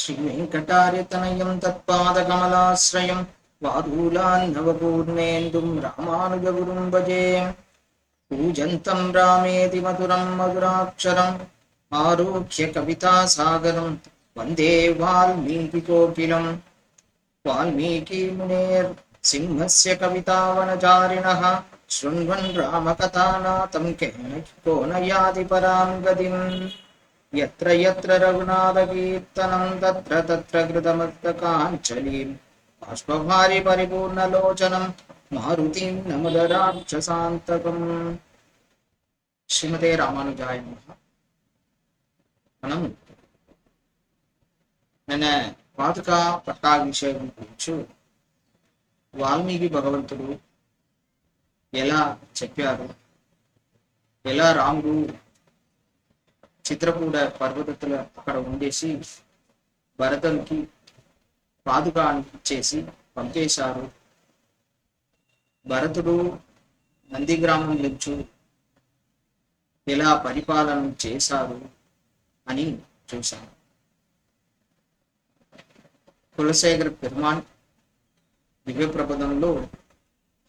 श्रीवेङ्कटार्यतनयं तत्पादकमलाश्रयं वादूलान्नवपूर्णेन्दुं रामानुजगुरुं भजे पूजन्तं रामेति मधुरं मधुराक्षरम् आरोग्य कवितासागरं वन्दे वाल्मीकिकोकिलम् वाल्मीकिमुनेर्सिंहस्य कवितावनचारिणः शृण्वन् रामकथानाथं केन को न याति परां गतिम् यत्र यत्र रघुनाथकीर्तनं तत्र तत्र कृतमस्तकाञ्चलीं बाष्पभारि परिपूर्णलोचनं मारुतिं नमदराक्षसान्तकम् శ్రీమతే రామానుజాయ నమః మనం నిన్న పాదుకా పట్టాభిషేకం గురించి వాల్మీకి భగవంతుడు ఎలా చెప్పారు ఎలా రాముడు చిత్రకూడ పర్వతుల అక్కడ ఉండేసి భరతునికి పాదుగా చేసి పంపేశారు. భరతుడు నందిగ్రామం నుంచి ఎలా పరిపాలన చేశారు అని చూశాను కులశేఖర పెరుమాన్ దివ్య ప్రబంధంలో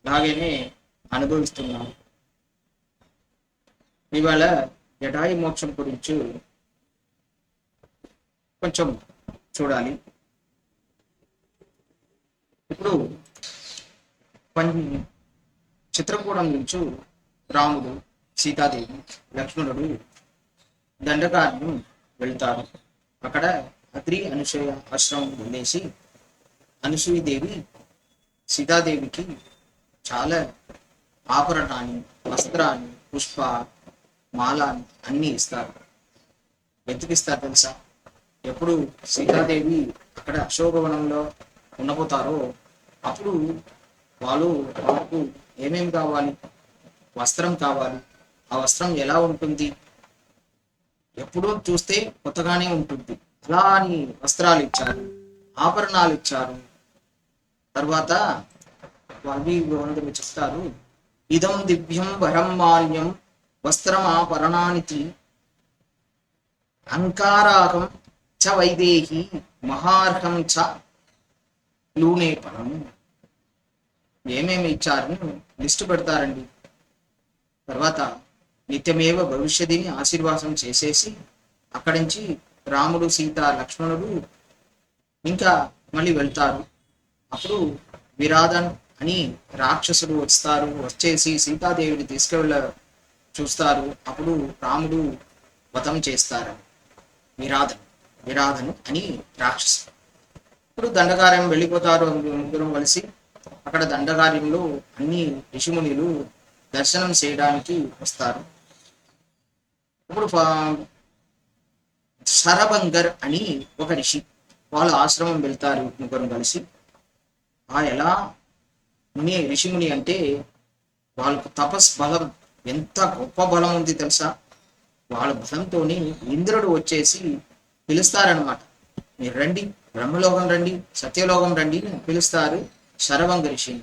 అలాగనే అనుభవిస్తున్నాను ఇవాళ జటాయి మోక్షం గురించి కొంచెం చూడాలి. ఇప్పుడు చిత్రకూడం నుంచి రాముడు సీతాదేవి లక్ష్మణుడు దండకారణ్యం వెళ్తారు. అక్కడ అగ్రి అనుసూయ ఆశ్రమం ఉండేసి అనుసూయదేవి సీతాదేవికి చాలా ఆభరణాన్ని వస్త్రాన్ని పుష్ప మాల అన్ని ఇస్తారు. వెతికిస్తారు తెలుసా? ఎప్పుడు సీతాదేవి అక్కడ అశోకవనంలో ఉండబోతారో అప్పుడు వాళ్ళు వాళ్ళకు ఏమేమి కావాలి? వస్త్రం కావాలి. ఆ వస్త్రం ఎలా ఉంటుంది? ఎప్పుడూ చూస్తే కొత్తగానే ఉంటుంది. అలా అని వస్త్రాలు ఇచ్చారు ఆభరణాలు ఇచ్చారు. తర్వాత వాళ్ళు చెప్తారు ఇదం దివ్యం వరం మాల్యం వస్త్రమాపరణానికి అంకారాకం చ వైదేహి మహార్హం చ లూనేపణం ఏమేమి ఇచ్చారని లిస్టు పెడతారండి. తర్వాత నిత్యమేవ భవిష్యత్తుని ఆశీర్వాసం చేసేసి అక్కడి నుంచి రాముడు సీత లక్ష్మణుడు ఇంకా మళ్ళీ వెళ్తారు. అప్పుడు విరాధన్ అని రాక్షసుడు వస్తారు. వచ్చేసి సీతాదేవిని తీసుకువెళ్ళ చూస్తారు. అప్పుడు రాముడు వధం చేస్తారు. విరాధను విరాధను అని రాక్షసుడు. ఇప్పుడు దండకార్యం వెళ్ళిపోతారు ముగ్గురం కలిసి అక్కడ దండకార్యంలో అన్ని ఋషిమునిలు దర్శనం చేయడానికి వస్తారు. ఇప్పుడు ప- శరభంగర్ అని ఒక ఋషి వాళ్ళ ఆశ్రమం వెళ్తారు ముగ్గురం కలిసి. ఆ ఎలా ముని ఋషిముని అంటే వాళ్ళకు తపస్ బలం ఎంత గొప్ప బలం ఉంది తెలుసా? వాళ్ళ బలంతో ఇంద్రుడు వచ్చేసి పిలుస్తారనమాట మీరు రండి బ్రహ్మలోకం రండి సత్యలోకం రండి అని పిలుస్తారు శరభంగ ఋషిని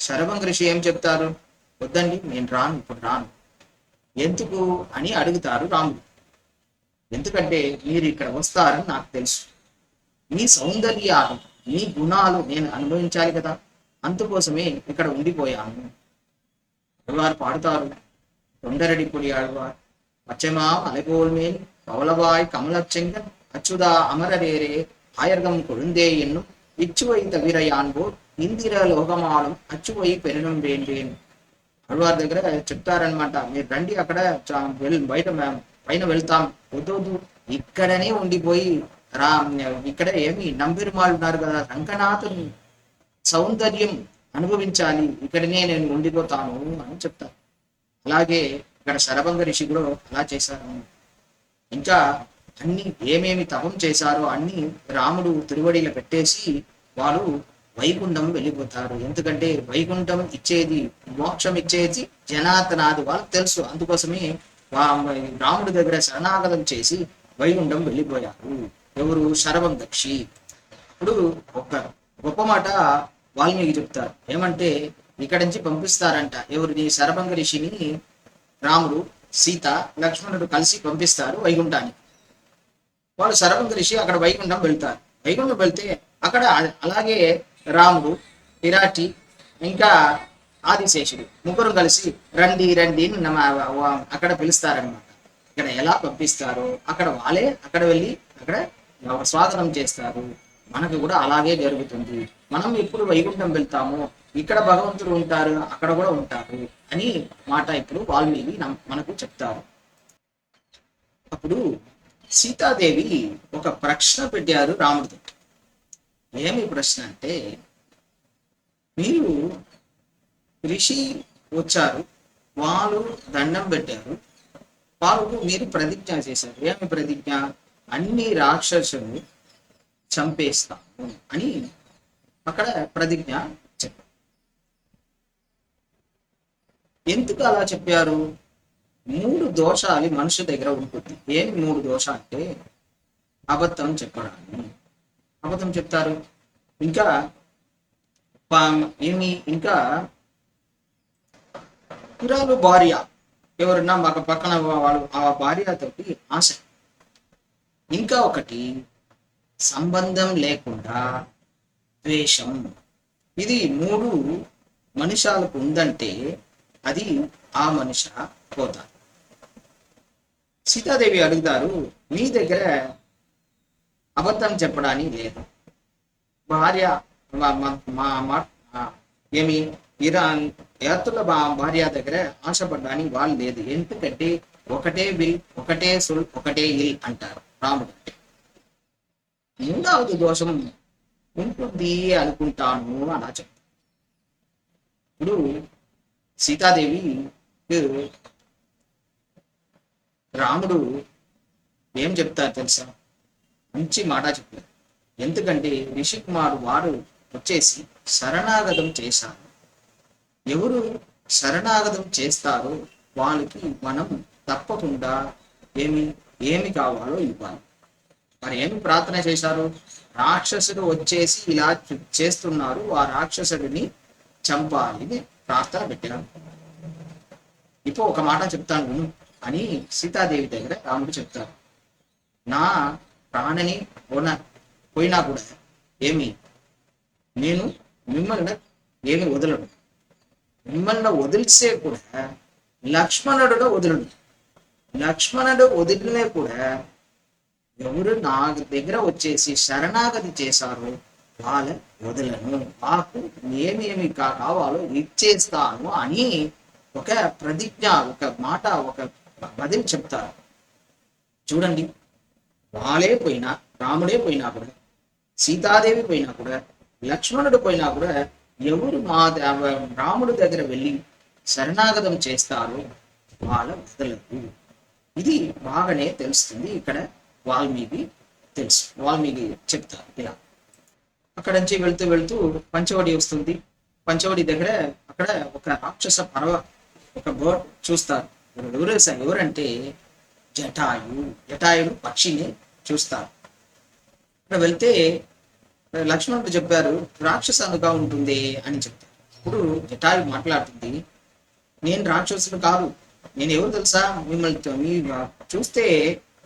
శరభంగ ఋషి ఏం చెప్తారు? వద్దండి నేను రాను ఇప్పుడు రాను ఎందుకు? అని అడుగుతారు రాముడు. ఎందుకంటే మీరు ఇక్కడ వస్తారని నాకు తెలుసు. మీ సౌందర్యాలు మీ గుణాలు నేను అనుభవించాలి కదా. అందుకోసమే ఇక్కడ ఉండిపోయాను. వారు పాడుతారు? తొండరడి పొడి ఆడువారు పచ్చమా అలగోల్మేన్ పవలవాయ్ కమలచెంగన్ అచ్చుదా అమరరేరే ஆயர்கம் கொழுந்தே என்னும் இச்சுவை தவிர யான்போர் ఇందిర లోకమానం అచ్చుపోయి పెరగడం వేండేను అడవారి దగ్గర చెప్తారనమాట మీరు రండి అక్కడ చా- వెళ్ బయట మే- పైన వెళ్తాం వద్దు వద్దు ఇక్కడనే ఉండిపోయి రా ఇక్కడ ఏమి నంబెరుమాళ్ళు ఉన్నారు కదా రంగనాథుని సౌందర్యం అనుభవించాలి ఇక్కడనే నేను ఉండిపోతాను అని చెప్తారు అలాగే ఇక్కడ శరభంగ ఋషి కూడా అలా చేశారు. ఇంకా అన్ని ఏమేమి తపం చేశారో అన్ని రాముడు తిరువడిలో పెట్టేసి వారు వైకుంఠం వెళ్ళిపోతారు. ఎందుకంటే వైకుంఠం ఇచ్చేది మోక్షం ఇచ్చేది జనాతనాది వాళ్ళకి తెలుసు. అందుకోసమే రాముడి దగ్గర శరణాగతం చేసి వైకుంఠం వెళ్ళిపోయారు. ఎవరు? శరభంగక్షి ఇప్పుడు ఒక గొప్ప మాట వాల్మీకి చెప్తారు. ఏమంటే ఇక్కడి నుంచి పంపిస్తారంట ఎవరిని శరభంగ ఋషిని రాముడు సీత లక్ష్మణుడు కలిసి పంపిస్తారు వైకుంఠానికి. వాళ్ళు శరభంగ ఋషి అక్కడ వైకుంఠం వెళ్తారు. వైకుంఠం వెళ్తే అక్కడ అలాగే రాముడు విరాటి ఇంకా ఆదిశేషుడు ముగ్గురు కలిసి రండి రండి అని అక్కడ పిలుస్తారనమాట ఇక్కడ ఎలా పంపిస్తారో అక్కడ వాళ్ళే అక్కడ వెళ్ళి అక్కడ స్వాగతం చేస్తారు. మనకు కూడా అలాగే జరుగుతుంది. మనం ఎప్పుడు వైకుంఠం వెళ్తామో ఇక్కడ భగవంతుడు ఉంటారు అక్కడ కూడా ఉంటారు అని మాట ఇప్పుడు వాల్మీకి మనకు చెప్తారు. అప్పుడు సీతాదేవి ఒక ప్రశ్న పెట్టారు రాముడితో. ఏమి ప్రశ్న అంటే మీరు ఋషి వచ్చారు వాళ్ళు దండం పెట్టారు వాళ్ళకు మీరు ప్రతిజ్ఞ చేశారు. ఏమి ప్రతిజ్ఞ? అన్ని రాక్షసులు చంపేస్తాము అని అక్కడ ప్రతిజ్ఞ చెప్పారు ఎందుకు అలా చెప్పారు? మూడు దోషాలు మనిషి దగ్గర ఉంటుంది. ఏమి మూడు దోషాలు అంటే అబద్ధం చెప్పడాన్ని అబద్ధం చెప్తారు. ఇంకా పా- ఏమి? ఇంకా కురాలు భార్య. ఎవరున్నా మాకు పక్కన వాళ్ళు ఆ భార్యతోటి ఆశ. ఇంకా ఒకటి సంబంధం లేకుండా ద్వేషం. ఇది మూడు మనుషాలకు ఉందంటే అది ఆ మనిషి పోతారు సీతాదేవి అడుగుతారు మీ దగ్గర అబద్ధం చెప్పడానికి లేదు. భార్య మా- మా- ఏమి ఇరాన్ యాత్రుల భార్య దగ్గర ఆశపడడానికి వాళ్ళు లేదు. ఎందుకంటే ఒకటే విల్ ఒకటే సుల్ ఒకటే ఇల్ అంటారు రాముడు అంటే. మూడవది దోషం ఉంటుంది అనుకుంటాను అలా చెప్తాను ఇప్పుడు సీతాదేవి రాముడు ఏం చెప్తారు తెలుసా? మంచి మాట చెప్పారు. ఎందుకంటే రిషి కుమార్ వారు వచ్చేసి శరణాగతం చేశారు. ఎవరు శరణాగతం చేస్తారో వాళ్ళకి మనం తప్పకుండా ఏమి ఏమి కావాలో ఇవ్వాలి. మరి ఏమి ప్రార్థన చేశారు? రాక్షసుడు వచ్చేసి ఇలా చేస్తున్నారు ఆ రాక్షసుడిని చంపాలి. ప్రార్థన పెట్టారు ఇప్పుడు ఒక మాట చెప్తాను విను అని సీతాదేవి దగ్గర రాముడు చెప్తారు నా ప్రాణని పోన పోయినా కూడా ఏమి? నేను మిమ్మల్ని ఏమి వదలడు మిమ్మల్ని వదిలిసే కూడా లక్ష్మణుడు వదలడు లక్ష్మణుడు వదిలినే కూడా ఎవరు నా దగ్గర వచ్చేసి శరణాగతి చేశారో వాళ్ళ వదలను. నాకు ఏమేమి కా- కావాలో ఇచ్చేస్తాను అని ఒక ప్రతిజ్ఞ ఒక మాట ఒక బదిలి చెప్తారు. చూడండి. వాళ్ళే పోయినా రాముడే పోయినా కూడా సీతాదేవి పోయినా కూడా లక్ష్మణుడు పోయినా కూడా ఎవరు మా రాముడి దగ్గర వెళ్ళి శరణాగతం చేస్తారో వాళ్ళ వదలదు. ఇది బాగానే తెలుస్తుంది. ఇక్కడ వాల్మీకి తెలుసు. వాల్మీకి చెప్తారు ఇలా. అక్కడ నుంచి వెళ్తూ వెళ్తూ పంచవడి వస్తుంది. పంచవడి దగ్గర అక్కడ ఒక రాక్షస పర్వ ఒక బోర్ చూస్తారు. ఎవరు ఎవరంటే జటాయు జటాయుడు పక్షిని చూస్తారు. అక్కడ వెళ్తే లక్ష్మణుడు చెప్పారు రాక్షసనుగా ఉంటుంది అని చెప్తారు. ఇప్పుడు జటాయు మాట్లాడుతుంది నేను రాక్షసుడు కాదు. నేను ఎవరు తెలుసా? మిమ్మల్ని మీ చూస్తే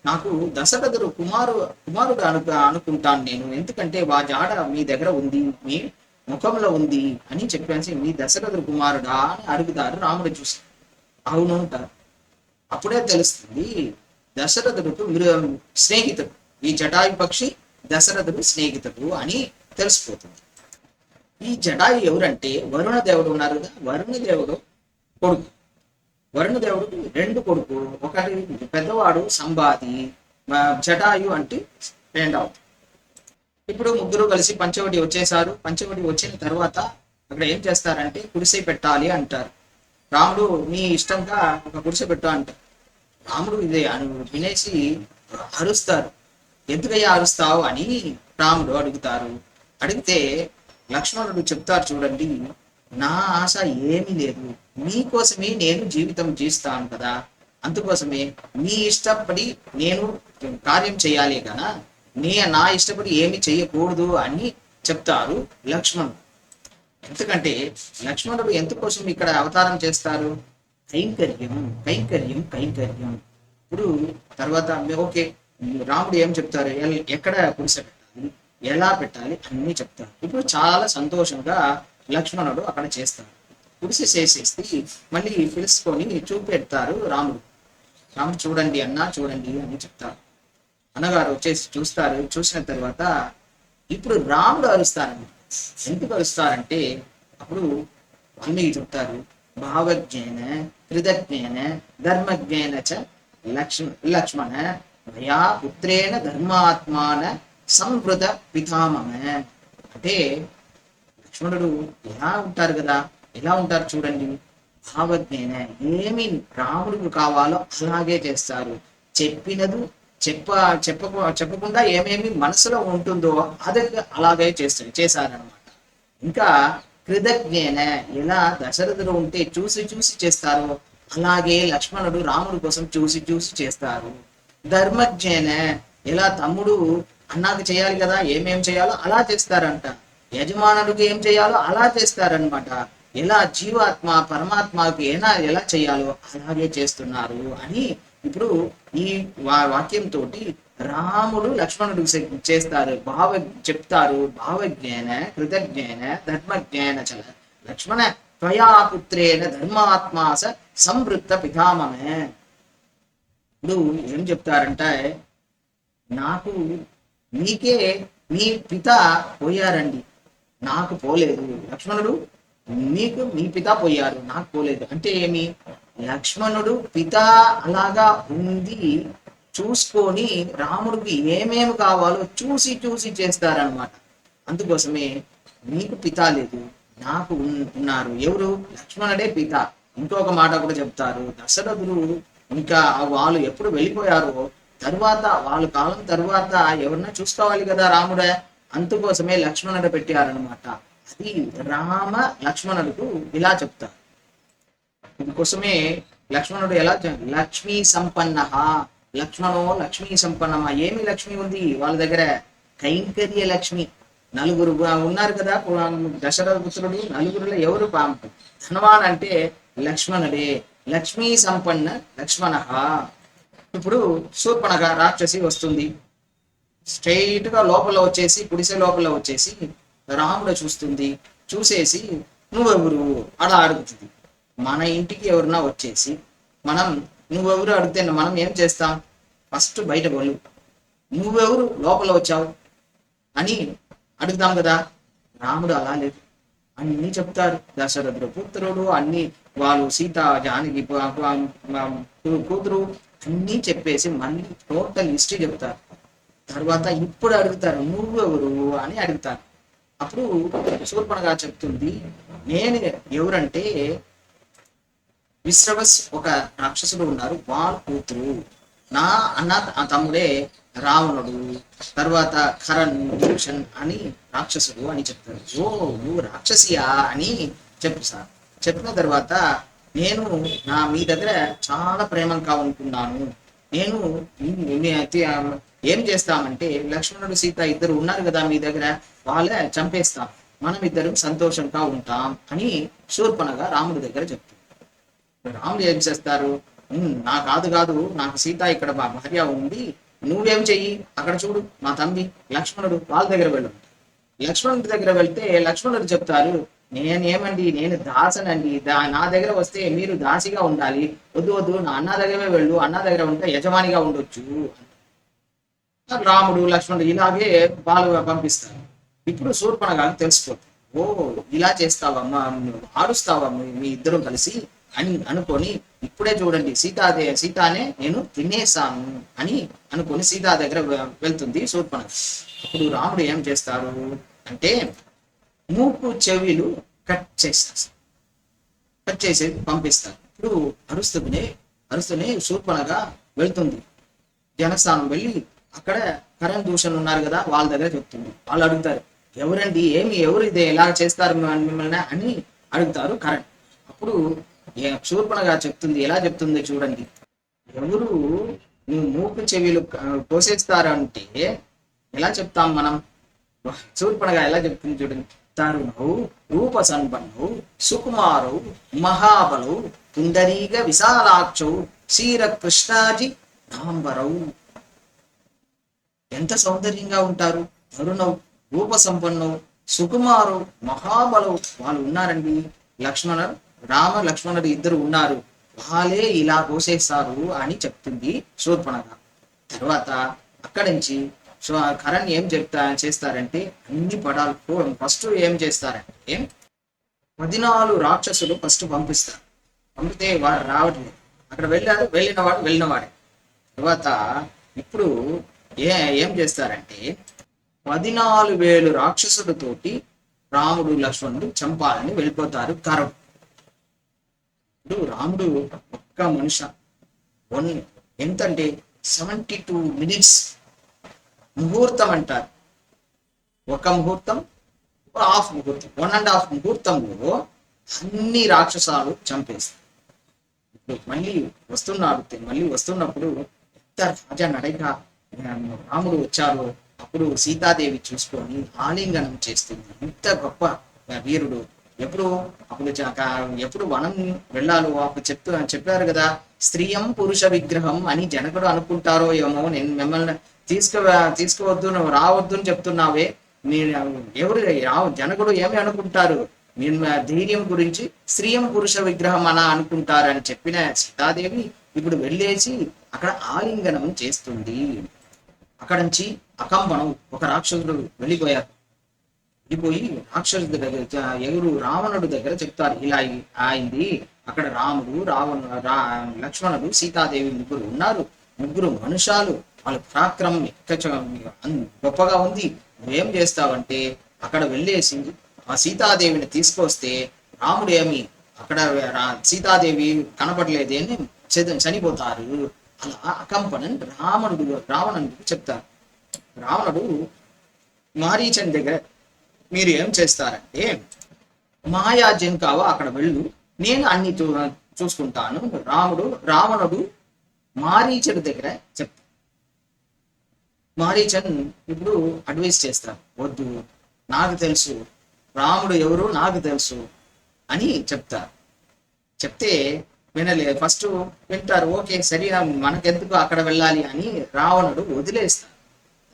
నాకు దశరథుడు కుమారు కుమారుడు అను అనుకుంటాను నేను. ఎందుకంటే వా జాడ మీ దగ్గర ఉంది మీ ముఖంలో ఉంది అని చెప్పేసి మీ దశరథుడు కుమారుడా అని అడుగుతారు రాముడు చూసి. అవును అంటారు. అప్పుడే తెలుస్తుంది దశరథుడు మీరు స్నేహితుడు. ఈ జటాయు పక్షి దశరథుడు స్నేహితుడు అని తెలిసిపోతుంది. ఈ జటాయు ఎవరంటే వరుణ దేవుడు ఉన్నారు కదా వరుణ దేవుడు కొడుకు. వరుణ దేవుడికి రెండు కొడుకు ఒకటి పెద్దవాడు సంబాది జటాయు అంటే రెండవ. ఇప్పుడు ముగ్గురు కలిసి పంచవటి వచ్చేసారు పంచవటి వచ్చిన తర్వాత అక్కడ ఏం చేస్తారంటే గుడిసె పెట్టాలి అంటారు. రాముడు నీ ఇష్టంగా ఒక గుడిసె పెట్టు అంటారు. రాముడు ఇదే అను వినేసి అరుస్తారు. ఎందుకయ్యా అరుస్తావు అని రాముడు అడుగుతారు. అడిగితే లక్ష్మణుడు చెప్తారు చూడండి నా ఆశ ఏమీ లేదు. మీకోసమే నేను జీవితం జీస్తాను కదా. అందుకోసమే మీ ఇష్టపడి నేను కార్యం చేయాలి కదా. నే నా ఇష్టపడి ఏమి చేయకూడదు అని చెప్తారు లక్ష్మణుడు. ఎందుకంటే లక్ష్మణుడు ఎందుకోసం ఇక్కడ అవతారం చేస్తారు? కైంకర్యం కైంకర్యం కైంకర్యం. ఇప్పుడు తర్వాత ఓకే రాముడు ఏం చెప్తారు? ఎక్కడ గుడిసె పెట్టాలి? ఎలా పెట్టాలి? అన్నీ చెప్తారు. ఇప్పుడు చాలా సంతోషంగా లక్ష్మణుడు అక్కడ చేస్తాడు. కురిసి చేసేసి మళ్ళీ పిలుచుకొని చూపెడతారు రాముడు. రాముడు చూడండి అన్నా చూడండి అని చెప్తారు. అన్నగారు వచ్చేసి చూస్తారు. చూసిన తర్వాత ఇప్పుడు రాముడు అరుస్తారండి. ఎందుకు అరుస్తారంటే అప్పుడు వాల్మీకి చెప్తారు భావజ్ఞేన కృతజ్ఞేన ధర్మజ్ఞేన చ లక్ష్మ లక్ష్మణ మయా పుత్రేణ ధర్మాత్మాన సంవృత పితామమ అంటే లక్ష్మణుడు ఎలా ఉంటారు కదా? ఎలా ఉంటారు చూడండి. భావజ్ఞాన ఏమి రాముడికి కావాలో అలాగే చేస్తారు. చెప్పినదు చెప్ప చెప్పకు చెప్పకుండా ఏమేమి మనసులో ఉంటుందో అదే అలాగే చేస్తారు చేశారనమాట ఇంకా కృతజ్ఞేన ఎలా దశరథుడు ఉంటే చూసి చూసి చేస్తారో. అలాగే లక్ష్మణుడు రాముడి కోసం చూసి చూసి చేస్తారు. ధర్మజ్ఞేన ఎలా తమ్ముడు అన్నాకు చేయాలి కదా ఏమేం చేయాలో అలా చేస్తారంట. యజమానుడికి ఏం చేయాలో అలా చేస్తారనమాట ఎలా జీవాత్మ పరమాత్మకి ఎలా ఎలా చేయాలో అలాగే చేస్తున్నారు అని ఇప్పుడు ఈ వా- వాక్యంతో రాముడు లక్ష్మణుడికి చేస్తారు. భావ చెప్తారు. భావజ్ఞాన కృతజ్ఞాన ధర్మజ్ఞాన చల లక్ష్మణ త్వయా పుత్రేణ ధర్మాత్మాస సంవృత్త పితామమే ఇప్పుడు ఏం చెప్తారంటే నాకు మీకే మీ పిత పోయారండి. నాకు పోలేదు. లక్ష్మణుడు మీకు మీ పిత పోయారు నాకు పోలేదు. అంటే ఏమి? లక్ష్మణుడు పిత అలాగా ఉంది చూసుకొని రాముడికి ఏమేమి కావాలో చూసి చూసి చేస్తారనమాట అందుకోసమే నీకు పిత లేదు నాకు ఉన్నారు. ఎవరు? లక్ష్మణుడే పిత. ఇంకొక మాట కూడా చెప్తారు. దశరథుడు ఇంకా వాళ్ళు ఎప్పుడు వెళ్ళిపోయారో తరువాత వాళ్ళ కాలం తరువాత ఎవరన్నా చూసుకోవాలి కదా రాముడే. అందుకోసమే లక్ష్మణుడు పెట్టారనమాట అది రామ లక్ష్మణుడు ఇలా చెప్తారు. ఇందుకోసమే లక్ష్మణుడు ఎలా లక్ష్మీ సంపన్న. లక్ష్మణో లక్ష్మీ సంపన్నమా? ఏమి లక్ష్మి ఉంది? వాళ్ళ దగ్గర కైంకర్య లక్ష్మి. నలుగురు ఉన్నారు కదా దశరథ పుత్రుడు నలుగురులో ఎవరు పాము ధనవాన్ అంటే లక్ష్మణుడే. లక్ష్మీ సంపన్న లక్ష్మణ. ఇప్పుడు శూర్పణగా రాక్షసి వస్తుంది. స్ట్రైట్గా లోపల వచ్చేసి గుడిసె లోపల వచ్చేసి రాముడు చూస్తుంది. చూసేసి నువ్వెవరు? అలా అడుగుతుంది. మన ఇంటికి ఎవరన్నా వచ్చేసి మనం నువ్వెవరు? అడిగితే మనం ఏం చేస్తాం? ఫస్ట్ బయట పోలు నువ్వెవరు? లోపల వచ్చావు? అని అడుగుతాం కదా. రాముడు అలా లేదు. అన్ని చెప్తారు దశరథుడు పుత్రుడు అన్ని వాళ్ళు సీత జానకి కూతురు అన్నీ చెప్పేసి మళ్ళీ టోటల్ హిస్టరీ చెప్తారు. తర్వాత ఇప్పుడు అడుగుతారు నువ్వెవరు అని అడుగుతారు. అప్పుడు శూర్పణగా చెప్తుంది నేను ఎవరంటే విశ్రవస్ ఒక రాక్షసుడు ఉన్నారు వాళ్ళ కూతురు. నా అన్న తమ్ముడే రావణుడు తర్వాత కరణ్ దూషన్ అని రాక్షసుడు అని చెప్తారు. ఓ నువ్వు రాక్షసియా? అని చెప్పు సార్. చెప్పిన తర్వాత నేను నా మీ దగ్గర చాలా ప్రేమగా ఉంటున్నాను నేను మీ- ఏం చేస్తామంటే లక్ష్మణుడు సీత ఇద్దరు ఉన్నారు కదా మీ దగ్గర వాళ్ళే చంపేస్తాం. మనం ఇద్దరం సంతోషంగా ఉంటాం అని శూర్పణగా రాముడి దగ్గర చెప్తాడు రాముడు ఏం చేస్తారు? నా కాదు కాదు నాకు సీత ఇక్కడ మా భార్య ఉంది. నువ్వేం చెయ్యి? అక్కడ చూడు మా తమ్మి లక్ష్మణుడు వాళ్ళ దగ్గర వెళ్ళు లక్ష్మణుడి దగ్గర వెళ్తే లక్ష్మణుడు చెప్తారు నేనేమండి నేను దాసనండి. దా నా దగ్గర వస్తే మీరు దాసిగా ఉండాలి. వద్దు వద్దు నా అన్న దగ్గరే వెళ్ళు. అన్న దగ్గర ఉంటే యజమానిగా ఉండొచ్చు. రాముడు లక్ష్మణుడు ఇలాగే వాళ్ళు పంపిస్తారు. ఇప్పుడు శూర్పణగా తెలిసిపోతుంది ఓ ఇలా చేస్తావమ్మా నువ్వు ఆడుస్తావా మీ- ఇద్దరు కలిసి అని అనుకొని ఇప్పుడే చూడండి సీతాదే సీతానే నేను తినేసాను అని అనుకొని సీతా దగ్గర వెళ్తుంది శూర్పణ. ఇప్పుడు రాముడు ఏం చేస్తారు అంటే మూపు చెవిలు కట్ చేస్తారు. కట్ చేసి పంపిస్తారు. ఇప్పుడు అరుస్తూనే అరుస్తూనే శూర్పణగా వెళ్తుంది. జనస్థానం వెళ్ళి అక్కడ కరణ్ దూషణ్ ఉన్నారు కదా వాళ్ళ దగ్గర చెప్తుంది. వాళ్ళు అడుగుతారు ఎవరండి? ఏమి? ఎవరు ఇది? ఎలా చేస్తారు మిమ్మల్ని? అని అడుగుతారు కరణ్. అప్పుడు శూర్పణ శూర్పణగా చెప్తుంది ఎలా చెప్తుంది చూడండి. ఎవరు నువ్వు మూకు చెవిలు కోసేస్తారంటే ఎలా చెప్తాం మనం? శూర్పణగా ఎలా చెప్తుంది చూడండి. తరుణౌ రూప సంపన్నౌ సుకుమారు మహాబలు పుండరీగ విశాలాక్షౌ క్షీర కృష్ణాజి నాంబరౌ. ఎంత సౌందర్యంగా ఉంటారు? తరుణవు రూప సంపన్నవు సుకుమారు మహాబలవు వాళ్ళు ఉన్నారండి. లక్ష్మణ రామ లక్ష్మణుడు ఇద్దరు ఉన్నారు. వాళ్ళే ఇలా కోసేస్తారు అని చెప్తుంది శూర్పణగ. తర్వాత అక్కడి నుంచి సో కరణ్ ఏం చెప్తా చేస్తారంటే అన్ని పడాలు ఫస్ట్ ఏం చేస్తారంటే పదినాలుగు రాక్షసులు ఫస్ట్ పంపిస్తారు. పంపితే వాడు రావట్లేదు. అక్కడ వెళ్ళారు వెళ్ళిన వాడు వెళ్ళిన వాడే. తర్వాత ఇప్పుడు ఏ ఏం చేస్తారంటే పదినాలుగు వేలు రాక్షసులతోటి రాముడు లక్ష్మణుడు చంపాలని వెళ్ళిపోతారు కరం. ఇప్పుడు రాముడు ఒక్క మనిషి వన్ ఎంతంటే సెవెంటీ టూ మినిట్స్ ముహూర్తం అంటారు. ఒక ముహూర్తం హాఫ్ ముహూర్తం వన్ అండ్ హాఫ్ ముహూర్తంలో అన్ని రాక్షసాలు చంపేస్తాయి ఇప్పుడు మళ్ళీ వస్తున్నారు మళ్ళీ వస్తున్నప్పుడు ఎంత రాజా నడక రాముడు వచ్చారు. అప్పుడు సీతాదేవి చూసుకొని ఆలింగనం చేస్తుంది ఇంత గొప్ప వీరుడు ఎప్పుడు అప్పుడు ఎప్పుడు వనం వెళ్ళాలో అప్పుడు చెప్తూ చెప్పారు కదా స్త్రీయం పురుష విగ్రహం అని జనకుడు అనుకుంటారో ఏమో నేను మిమ్మల్ని తీసుకు తీసుకువద్దు నువ్వు రావద్దు అని చెప్తున్నావే. మీరు ఎవరు రావు జనకుడు ఏమి అనుకుంటారు? నేను ధైర్యం గురించి స్త్రీయం పురుష విగ్రహం అలా అనుకుంటారని చెప్పిన సీతాదేవి ఇప్పుడు వెళ్ళేసి అక్కడ ఆలింగనం చేస్తుంది. అక్కడ నుంచి అకంపనం ఒక రాక్షసుడు వెళ్ళిపోయారు వెళ్ళిపోయి రాక్షసుడి దగ్గర ఎవరు రావణుడు దగ్గర చెప్తారు. ఇలా ఆయింది అయింది. అక్కడ రాముడు రావణు రా లక్ష్మణుడు సీతాదేవి ముగ్గురు ఉన్నారు. ముగ్గురు మనుషాలు. వాళ్ళ పరాక్రమం ఎక్క గొప్పగా ఉంది. నువ్వేం చేస్తావంటే అక్కడ వెళ్ళేసి ఆ సీతాదేవిని తీసుకొస్తే రాముడు ఏమి అక్కడ రా- సీతాదేవి కనపడలేదే అని చనిపోతారు. అలా అకంపనని రావణుడు రావణుడికి చెప్తారు. రావణుడు మారీచన్ దగ్గర మీరు ఏం చేస్తారంటే మాయా జంకావ అక్కడ వెళ్ళు నేను అన్ని చూ చూసుకుంటాను. రాముడు రావణుడు మారీచుడి దగ్గర చెప్తాడు మారీచన్ ఇప్పుడు అడ్వైస్ చేస్తాడు. వద్దు నాకు తెలుసు రాముడు ఎవరు నాకు తెలుసు అని చెప్తారు. చెప్తే వినలేదు ఫస్ట్ వింటారు ఓకే సరే మనకెందుకు అక్కడ వెళ్ళాలి అని రావణుడు వదిలేస్తాడు.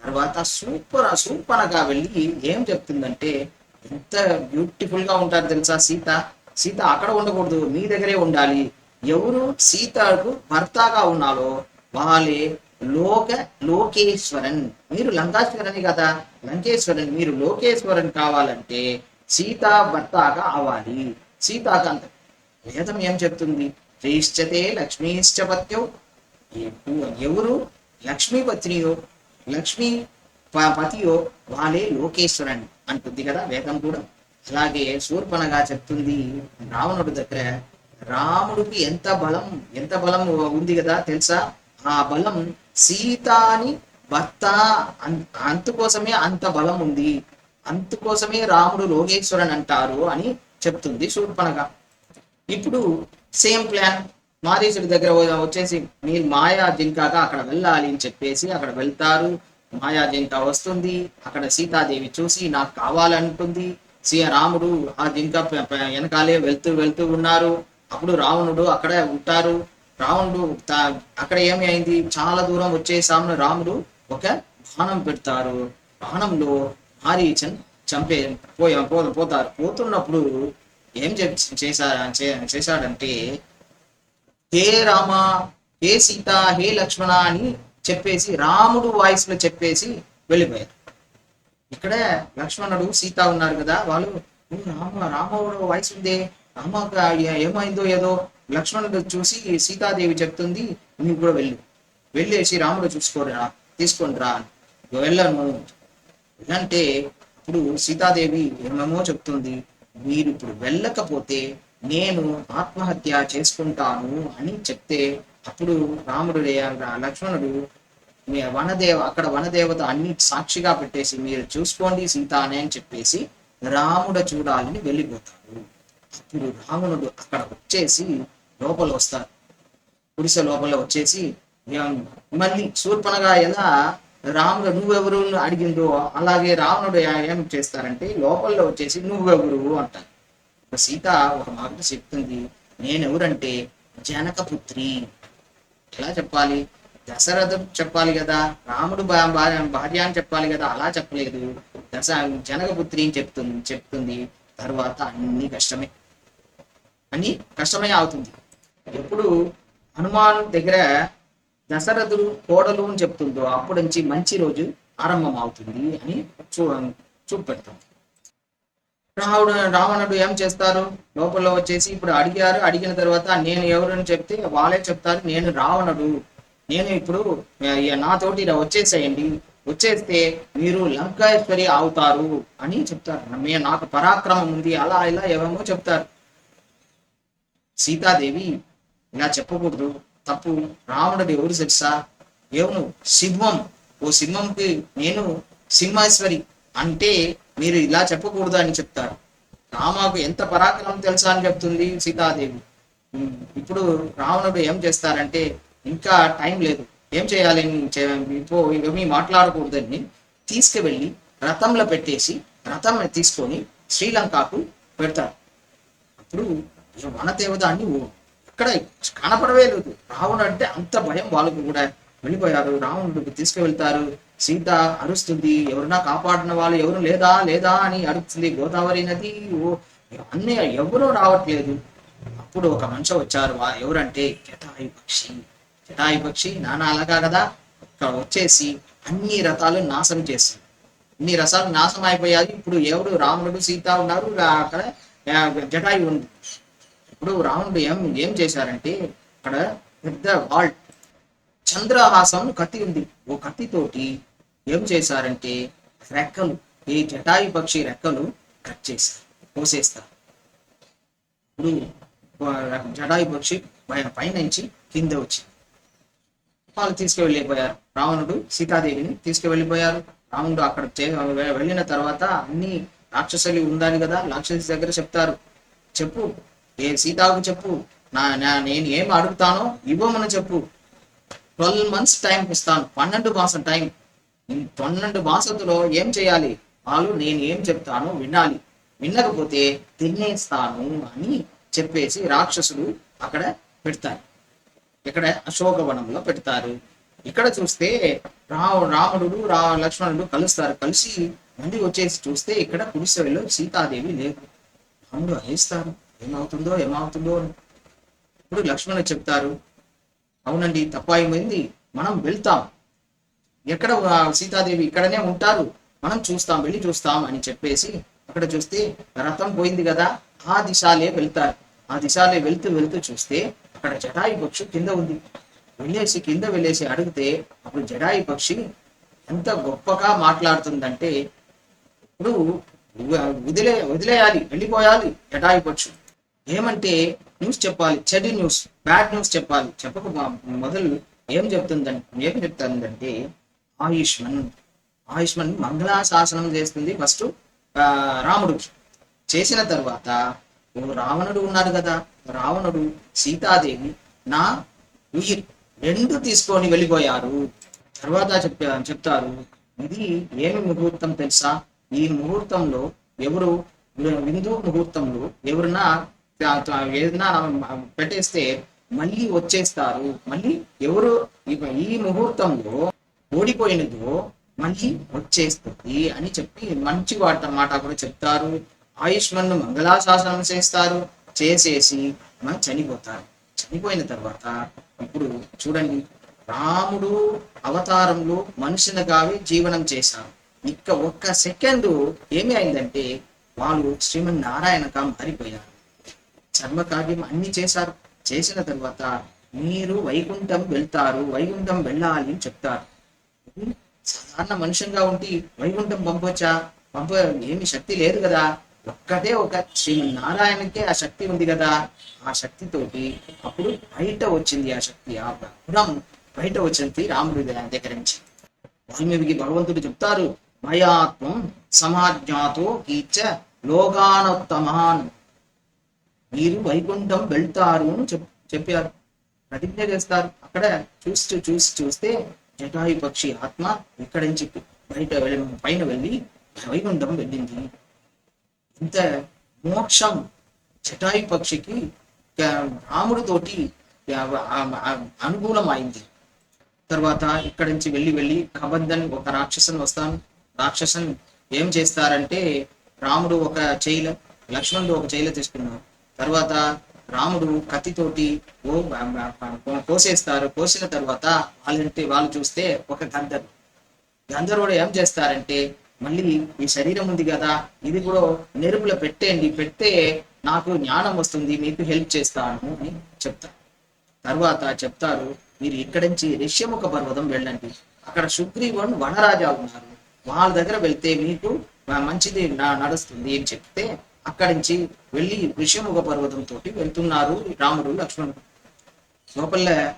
తర్వాత సూపర్ సూపర్గా వెళ్ళి ఏం చెప్తుందంటే ఎంత బ్యూటిఫుల్గా ఉంటారు తెలుసా సీత? సీత అక్కడ ఉండకూడదు మీ దగ్గరే ఉండాలి. ఎవరు సీతకు భర్తగా ఉన్నాలో వాళ్ళే లోక లోకేశ్వరన్. మీరు లంకాశ్వరని కదా? లంకేశ్వరన్ మీరు లోకేశ్వరన్ కావాలంటే సీత భర్తగా అవ్వాలి. సీతాకాంత వేదం ఏం చెప్తుంది? శ్రీశ్చతే లక్ష్మీష్టపత్యం ఎవరు? లక్ష్మీపత్నియో లక్ష్మీ ప- పతియో వాళ్ళే లోకేశ్వరన్ అంటుంది కదా వేదం కూడా. అలాగే శూర్పణగా చెప్తుంది రావణుడి దగ్గర రాముడికి ఎంత బలం ఎంత బలం ఉంది కదా తెలుసా? ఆ బలం సీతాని భర్త అన్- అంత బలం ఉంది. అందుకోసమే రాముడు లోకేశ్వరన్ అంటారు అని చెప్తుంది శూర్పణగా. ఇప్పుడు సేమ్ ప్లాన్ మారీచుడి దగ్గర వచ్చేసి మీరు మాయా జింకాక అక్కడ వెళ్ళాలి అని చెప్పేసి అక్కడ వెళ్తారు. మాయా జింక వస్తుంది. అక్కడ సీతాదేవి చూసి నాకు కావాలంటుంది. సీ రాముడు ఆ జింక వెనకాలే వెళ్తూ వెళ్తూ ఉన్నారు. అప్పుడు రావణుడు అక్కడే ఉంటారు. రావణుడు అక్కడ ఏమి అయింది? చాలా దూరం వచ్చేసాము రాముడు ఒక బాణం పెడతారు. బాణంలో మారీచన్ చంపే పోయా పో- పోతారు. పోతున్నప్పుడు ఏం చెప్ చేశా చే- చేశాడంటే హే రామ హే సీత హే లక్ష్మణ అని చెప్పేసి రాముడు వాయిస్లో చెప్పేసి వెళ్ళిపోయారు. ఇక్కడ లక్ష్మణుడు సీత ఉన్నారు కదా వాళ్ళు రామ రాముడు వాయిస్ ఉంది? రామ ఏమైందో ఏదో? లక్ష్మణుడు చూసి సీతాదేవి చెప్తుంది నువ్వు కూడా వెళ్ళు. వెళ్ళేసి రాముడు చూసుకోరా తీసుకోండి రా వెళ్ళను. అంటే ఇప్పుడు సీతాదేవి ఏమేమో చెప్తుంది? మీరు ఇప్పుడు వెళ్ళకపోతే నేను ఆత్మహత్య చేసుకుంటాను అని చెప్తే అప్పుడు రాముడు లక్ష్మణుడు మీ వనదేవ అక్కడ వనదేవత అన్ని సాక్షిగా పెట్టేసి మీరు చూసుకోండి సీతానే అని చెప్పేసి రాముడు చూడాలని వెళ్ళిపోతాడు. అప్పుడు రావణుడు అక్కడ వచ్చేసి లోపల వస్తారు పురుష లోపల వచ్చేసి మళ్ళీ శూర్పణగా ఎలా రాముడు నువ్వెవరు? అడిగిందో అలాగే రావణుడు ఏం చేస్తారంటే లోపల వచ్చేసి నువ్వెవరు? అంటారు. ఒక సీత ఒక మాట చెప్తుంది నేనెవరంటే జనకపుత్రి. ఎలా చెప్పాలి? దశరథం చెప్పాలి కదా రాముడు భార్య భార్య అని చెప్పాలి కదా అలా చెప్పలేదు. దశ జనకపుత్రి అని చెప్తుంది చెప్తుంది. తర్వాత అన్ని కష్టమే. అన్ని కష్టమే అవుతుంది. ఎప్పుడు హనుమాన్ దగ్గర దశరథుడు కోడలు అని చెప్తుందో అప్పటి నుంచి మంచి రోజు ఆరంభం అవుతుంది అని చూ చూపెడతాం. రావుడు రావణుడు ఏం చేస్తారు? లోపల వచ్చేసి ఇప్పుడు అడిగారు అడిగిన తర్వాత నేను ఎవరని చెప్తే వాళ్ళే చెప్తారు నేను రావణుడు. నేను ఇప్పుడు నాతోటి ఇలా వచ్చేసేయండి. వచ్చేస్తే మీరు లంకేశ్వరి అవుతారు అని చెప్తారు. మేము నాకు పరాక్రమం ఉంది అలా ఇలా ఏమేమో చెప్తారు. సీతాదేవి ఇలా చెప్పకూడదు. తప్పు. రావణుడు ఎవరు తెలుసా? ఎవరు సింహం. ఓ సింహంకి నేను సింహేశ్వరి అంటే మీరు ఇలా చెప్పకూడదు అని చెప్తారు. రామాకు ఎంత పరాక్రమం తెలుసా అని చెప్తుంది సీతాదేవి. ఇప్పుడు రావణుడు ఏం చేస్తారంటే ఇంకా టైం లేదు. ఏం చేయాలి? ఇప్పుడు ఏమీ మాట్లాడకూడదని తీసుకువెళ్ళి రథంలో పెట్టేసి రథం తీసుకొని శ్రీలంకకు పెడతారు. అప్పుడు అని ఓ ఓ- ఇక్కడ కనపడవే లేదు రావణుడు అంటే అంత భయం వాళ్ళకు కూడా. వెళ్ళిపోయారు. రావణుడికి తీసుకువెళ్తారు. సీత అరుస్తుంది. ఎవరైనా కాపాడిన వాళ్ళు ఎవరు లేదా? లేదా అని అడుగుతుంది గోదావరి నది ఓ అన్నీ ఎవరూ రావట్లేదు. అప్పుడు ఒక మనిషి వచ్చారు. వా- ఎవరంటే జటాయు పక్షి. జటాయి పక్షి నాన్న అలాగా కదా? ఇక్కడ వచ్చేసి అన్ని రథాలు నాశనం చేసింది. ఇన్ని రసాలు నాశనం అయిపోయాయి. ఇప్పుడు ఎవరు? రాముడు సీత ఉన్నారు. అక్కడ జటాయి ఉంది. ఇప్పుడు రావణుడు ఏం ఏం చేశారంటే అక్కడ పెద్ద వాల్ట్ చంద్రహాసం కత్తి ఉంది. ఓ కత్తితోటి ఏం చేశారంటే రెక్కలు ఈ జటాయు పక్షి రెక్కలు కట్ చేశారు కోసేస్తారు. ఇప్పుడు జటాయు పక్షి ఆయన పైనుంచి కింద వచ్చి వాళ్ళు తీసుకువెళ్ళిపోయారు. రావణుడు సీతాదేవిని తీసుకువెళ్ళిపోయారు. రావణుడు అక్కడ వెళ్ళిన తర్వాత అన్ని రాక్షసులు ఉండాలి కదా రాక్షసి దగ్గర చెప్తారు. చెప్పు ఏ సీతాకు చెప్పు నా నా- నేను ఏం అడుగుతానో ఇవ్వమని చెప్పు. ట్వెల్వ్ మంత్స్ టైం ఇస్తాను పన్నెండు మాసం టైం. పన్నెండు మాసంలో ఏం చేయాలి? వాళ్ళు నేను ఏం చెప్తానో వినాలి. వినకపోతే తినేస్తాను అని చెప్పేసి రాక్షసుడు అక్కడ పెడతారు. ఇక్కడ అశోకవనంలో పెడతారు. ఇక్కడ చూస్తే రా రాముడు రా లక్ష్మణుడు కలుస్తారు. కలిసి మళ్ళీ వచ్చేసి చూస్తే ఇక్కడ కుడిసెలో సీతాదేవి లేదు రాముడు అహేస్తారు ఏమవుతుందో ఏమవుతుందో అని. ఇప్పుడు లక్ష్మణ్ చెప్తారు అవునండి తప్పాయిపోయింది మనం వెళ్తాం. ఎక్కడ సీతాదేవి ఇక్కడనే ఉంటారు మనం చూస్తాం వెళ్ళి చూస్తాం అని చెప్పేసి అక్కడ చూస్తే రథం పోయింది కదా ఆ దిశాలే వెళ్తారు. ఆ దిశాలే వెళ్తూ వెళ్తూ చూస్తే అక్కడ జటాయి పక్షి కింద ఉంది. వెళ్ళేసి కింద వెళ్ళేసి అడిగితే అప్పుడు జడాయి పక్షి ఎంత గొప్పగా మాట్లాడుతుందంటే ఇప్పుడు వదిలే వదిలేయాలి వెళ్ళిపోయాలి జటాయి పక్షి. ఏమంటే న్యూస్ చెప్పాలి చెడు న్యూస్ బ్యాడ్ న్యూస్ చెప్పాలి. చెప్పక మొదలు ఏం చెప్తుందంటే ఏం చెప్తుందంటే ఆయుష్మన్ ఆయుష్మన్ మంగళాశాసనం చేస్తుంది ఫస్ట్ రాముడికి. చేసిన తర్వాత రావణుడు ఉన్నాడు కదా రావణుడు సీతాదేవి నా ఉయిర్ రెండు తీసుకొని వెళ్ళిపోయారు. తర్వాత చెప్పా చెప్తారు ఇది ఏమి ముహూర్తం తెలుసా? ఈ ముహూర్తంలో ఎవరు విందు ముహూర్తంలో ఎవరన్నా ఏదైనా పెట్టేస్తే మళ్ళీ వచ్చేస్తారు. మళ్ళీ ఎవరు ఈ- ఈ ముహూర్తంలో ఓడిపోయినదో మళ్ళీ వచ్చేస్తుంది అని చెప్పి మంచి వాట మాట కూడా చెప్తారు. ఆయుష్మన్ను మంగళాశాసనం చేస్తారు. చేసేసి మనం చనిపోతారు. చనిపోయిన తర్వాత ఇప్పుడు చూడండి రాముడు అవతారంలో మనుషులుగావి జీవనం చేశారు. ఇక ఒక్క సెకండ్ ఏమి అయిందంటే వాళ్ళు శ్రీమన్నారాయణగా మారిపోయారు. చర్మకార్యం అన్ని చేశారు. చేసిన తర్వాత మీరు వైకుంఠం వెళ్తారు. వైకుంఠం వెళ్ళాలి అని చెప్తారు. సాధారణ మనుషంగా ఉండి వైకుంఠం పంపొచ్చా? పంప ఏమి శక్తి లేదు కదా. ఒక్కటే ఒక శ్రీమన్నారాయణకే ఆ శక్తి ఉంది కదా. ఆ శక్తితోటి అప్పుడు బయట వచ్చింది ఆ శక్తి. ఆ గుణం బయట వచ్చింది రాముడి దగ్గర నుంచి. వాల్మీకి భగవంతుడు చెప్తారు మయాత్వం సమాజ్ఞాతో కీచ లోకానోత్తమాన్ మీరు వైకుంఠం వెళ్తారు అని చెప్ చెప్పారు. ప్రతిజ్ఞ చేస్తారు. అక్కడ చూస్తూ చూసి చూస్తే జటాయు పక్షి ఆత్మ ఇక్కడి నుంచి బయట వెళ్ళి పైన వెళ్ళి వైకుంఠం వెళ్ళింది. ఇంత మోక్షం జటాయు పక్షికి రాముడితోటి అనుకూలమైంది. అయింది తర్వాత ఇక్కడి నుంచి వెళ్ళి వెళ్ళి కబంధన్ ఒక రాక్షసుని వస్తాను. రాక్షసుని ఏం చేస్తారంటే రాముడు ఒక చైల లక్ష్మణుడు ఒక చైల తీసుకున్నారు. తర్వాత రాముడు కత్తితోటి ఓ కోసేస్తారు. కోసిన తర్వాత వాళ్ళంటే వాళ్ళు చూస్తే ఒక గంధర్వుడు గంధర్వుడు ఏం చేస్తారంటే మళ్ళీ ఈ శరీరం ఉంది కదా ఇది కూడా నెరుపులో పెట్టేయండి పెడితే నాకు జ్ఞానం వస్తుంది మీకు హెల్ప్ చేస్తాను అని చెప్తారు. తర్వాత చెప్తారు మీరు ఇక్కడి నుంచి ఋష్యముఖ పర్వతం వెళ్ళండి. అక్కడ సుగ్రీవన్ వనరాజా ఉన్నారు. వాళ్ళ దగ్గర వెళ్తే మీకు మంచిది నడుస్తుంది అని చెప్తే అక్కడి నుంచి వెళ్ళి ఋషిముఖ పర్వతం తోటి వెళ్తున్నారు రాముడు లక్ష్మణుడు. లోపల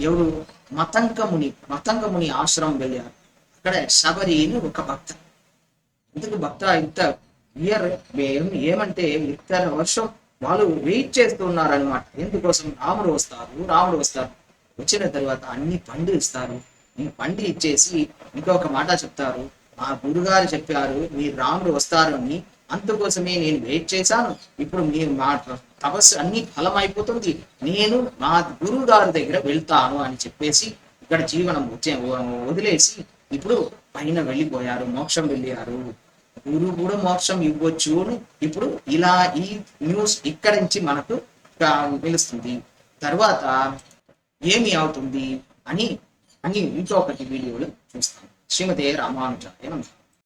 ఎవరు? మతంకముని మతంకముని ఆశ్రమం వెళ్ళారు. అక్కడ శబరి అని ఒక భక్త. ఎందుకు భక్త? ఇంత ఇయర్ ఏమంటే ఇతర వర్షం వాళ్ళు వెయిట్ చేస్తూ ఉన్నారనమాట ఎందుకోసం? రాముడు వస్తారు రాముడు వస్తారు. వచ్చిన తర్వాత అన్ని పండు ఇస్తారు. ఈ పండు ఇచ్చేసి ఇంకొక మాట చెప్తారు. మా గురుగారు చెప్పారు మీరు రాముడు వస్తారు అని అందుకోసమే నేను వెయిట్ చేశాను. ఇప్పుడు మీ మా తపస్సు అన్ని ఫలం అయిపోతుంది నేను మా గురువు గారి దగ్గర వెళ్తాను అని చెప్పేసి ఇక్కడ జీవనం వచ్చే వదిలేసి ఇప్పుడు పైన వెళ్ళిపోయారు మోక్షం వెళ్ళారు. గురువు కూడా మోక్షం ఇవ్వచ్చు అని ఇప్పుడు ఇలా ఈ న్యూస్ ఇక్కడి నుంచి మనకు తెలుస్తుంది. తర్వాత ఏమి అవుతుంది అని అని ఇంకొకటి వీడియోలు చూస్తాం. శ్రీమతి రామానుజాయ నమః.